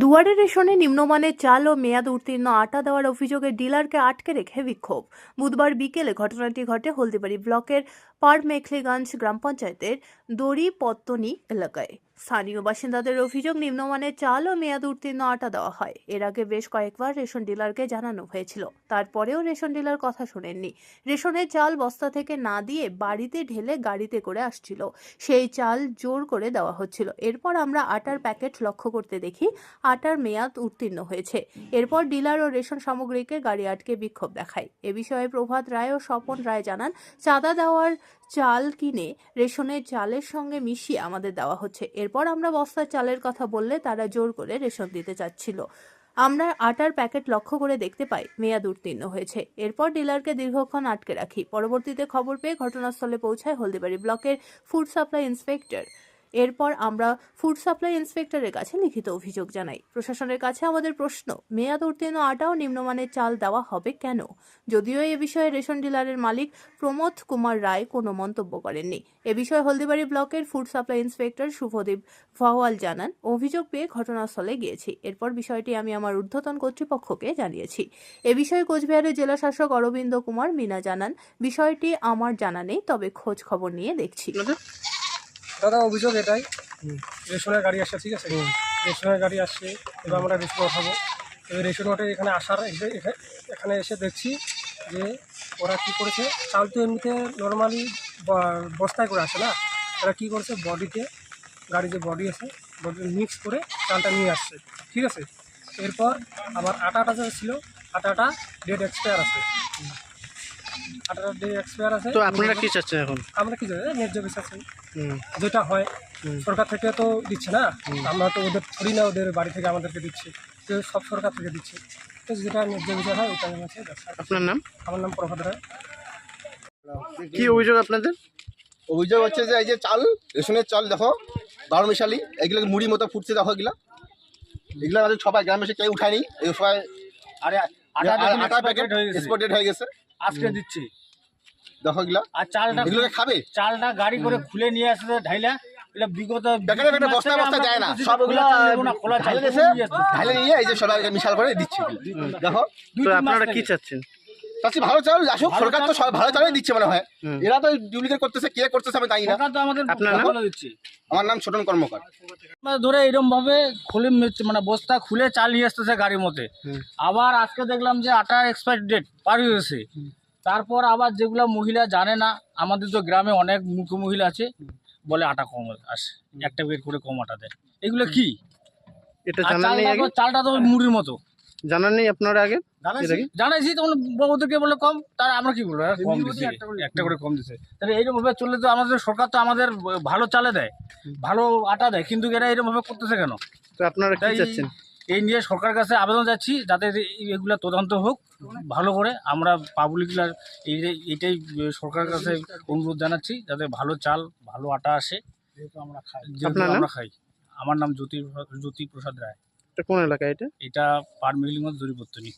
দুয়ারে রেশনে নিম্নমানের চাল ও মেয়াদ উত্তীর্ণ আটা দেওয়ার অভিযোগে ডিলারকে আটকে রেখে বিক্ষোভ। বুধবার বিকেলে ঘটনাটি ঘটে হলদিবাড়ি ব্লকের পার মেখলিগঞ্জ গ্রাম পঞ্চায়েতের দড়ি পত্তনি এলাকায়। স্থানীয় বাসিন্দাদের অভিযোগ, নিম্নমানের চাল ও মেয়াদ উত্তীর্ণ আটা দেওয়া হয়। এর আগে বেশ কয়েকবার রেশন ডিলারকে জানানো হয়েছিল। তারপরেও রেশন ডিলার কথা শোনেননি। রেশনের চাল বস্তা থেকে না দিয়ে বাড়িতে ঢেলে গাড়িতে করে আসছিল। সেই চাল জোর করে দেওয়া হচ্ছিল। এরপর আমরা আটার প্যাকেট লক্ষ্য করতে দেখি, আটার মেয়াদ উত্তীর্ণ হয়েছে। এরপর ডিলার ও রেশন সামগ্রীকে গাড়ি আটকে বিক্ষোভ দেখায়। এ বিষয়ে প্রভাত রায় ও স্বপন রায় জানান, চাঁদা দেওয়ার চাল কিনে রেশনের চালের সঙ্গে মিশিয়ে আমাদের দেওয়া হচ্ছে। এরপর আমরা বস্তার চালের কথা বললে তারা জোর করে রেশন দিতে চাচ্ছিল। আমরা আটার প্যাকেট লক্ষ্য করে দেখতে পাই মেয়াদ উত্তীর্ণ হয়েছে। এরপর ডিলারকে দীর্ঘক্ষণ আটকে রাখি। পরবর্তীতে খবর পেয়ে ঘটনাস্থলে পৌঁছায় হলদিবাড়ি ব্লকের ফুড সাপ্লাই ইন্সপেক্টর। এরপর আমরা ফুড সাপ্লাই ইন্সপেক্টরের কাছে লিখিত অভিযোগ জানাই। প্রশাসনের কাছে আমাদের প্রশ্ন, মেয়াদ উত্তীর্ণ আটা ও নিম্নমানের চাল দেওয়া হবে কেন? যদিও এ বিষয়ে রেশন ডিলারের মালিক প্রমোদ কুমার রায় কোনো মন্তব্য করেননি। এ বিষয়ে হলদিবাড়ি ব্লকের food supply inspector Shubhadeep Bhawal জানান, অভিযোগ পেয়ে ঘটনাস্থলে গিয়েছি। এরপর বিষয়টি আমি আমার ঊর্ধ্বতন কর্তৃপক্ষকে জানিয়েছি। এ বিষয়ে কোচবিহারের জেলা শাসক অরবিন্দ কুমার মিনা জানান, বিষয়টি আমার জানা নেই, তবে খোঁজ খবর নিয়ে দেখছি। দাদা অভিযোগ এটাই। রেশনের গাড়ি আসছে ঠিক আছে? রেশনের গাড়ি আসছে এবার আমরা রেশন ওঠাবো। এবার রেশন ওঠে এখানে আসার এখানে এসে দেখছি যে ওরা কি করেছে চাল তো এমনিতে নর্মালি বস্তায় করে আসে না। ওরা কি করেছে বডিতে গাড়ি যে বডি আছে বডি মিক্স করে চালটা নিয়ে আসছে ঠিক আছে? এরপর আবার আটাটা যে ছিল আটাটা ডেট এক্সপায়ার আছে। আটাটা ডেট এক্সপায়ার আছে। তো আপনারা কি চাচ্ছেন এখন? আমরা কি জানি ন্যায্য বিচার চাই যেটা হয় সরকার থেকে তো দিচ্ছে না। আমরা তো ওদের থরি না ওদের বাড়ি থেকে আমাদেরকে দিচ্ছি। তো সব সরকার থেকে দিচ্ছে। তো যেটা ন্যায্য বিচার হয় ওইটা আমার আপনার নাম? আমার নাম প্রভাত রায়। কি অভিযোগ আপনাদের? অভিযোগ হচ্ছে যে এই যে চাল রেশনের চাল দেখো বারো মিশালি এগুলো মুড়ি মতো ফুটছে দেখো এগুলা। এগুলো আমাদের সবাই গ্রামে এসে কেউ উঠায়নি এই সবাই আরে আটা প্যাকেট হয়ে। এক্সপোর্টেড হয়ে গেছে। আজকে দিচ্ছি। দেখো এগুলা। আর চালটা খাবে? চালটা গাড়ি করে খুলে নিয়ে আসছে ঢাইলা। এটা বিগত বস্তা বস্তা যায় না। খোলা চাল। ঢালে নিয়ে এই যে মিশাল করে দিচ্ছি। দেখো। তো আপনারা কি। চাচ্ছেন? চাচ্ছি ভালো চাল? আসুক সরকার তো সব ভালো চালই দিচ্ছে মনে হয়। এরা তো ডুপ্লিকেট করতেছে কে করতেছে আমি জানি না। আমাদের আপনার নাম? আমার নাম ছোটন কর্মকার। ধরে এরকম ভাবে খুলে মিচ- মানে বস্তা খুলে চাল নিয়ে আসতেছে গাড়ির মধ্যে। আবার আজকে দেখলাম যে আটার এক্সপায়ার ডেট পার হয়ে গেছে। তারপর আবার যেগুলো মহিলা জানে না আমাদের তো গ্রামে অনেক মুখ্য মহিলা আছে বলে আটা কম আসে একটা করে কম আটা দেয়। এগুলো কি? এটা চালটা তো মুড়ির মতো। জানার নেই আপনারা আগে? জানাইছি তখন ওদেরকে বলে কম? তার আমরা কি বলব? কম দিচ্ছে একটা করে কম দিচ্ছে তাহলে এইরকম ভাবে চললে তো আমাদের সরকার তো আমাদের ভালো চালে দেয় ভালো আটা দেয় কিন্তু এরা এরকম ভাবে করতেছে কেন? তো আপনারা কি চাচ্ছেন? এই নিয়ে সরকারের কাছে আবেদন যাচ্ছি যাতে এগুলা তদন্ত হোক ভালো করে আমরা পাবলিকরা এই এইটাই সরকারের কাছে অনুরোধ জানাচ্ছি যাতে ভালো চাল ভালো আটা আসে যেহেতু আমরা খাই আমরা খাই। আমার নাম জ্যোতি জ্যোতি প্রসাদ রায়। কোন এলাকা এটা? এটা পারমিলিং দরিপত্তনী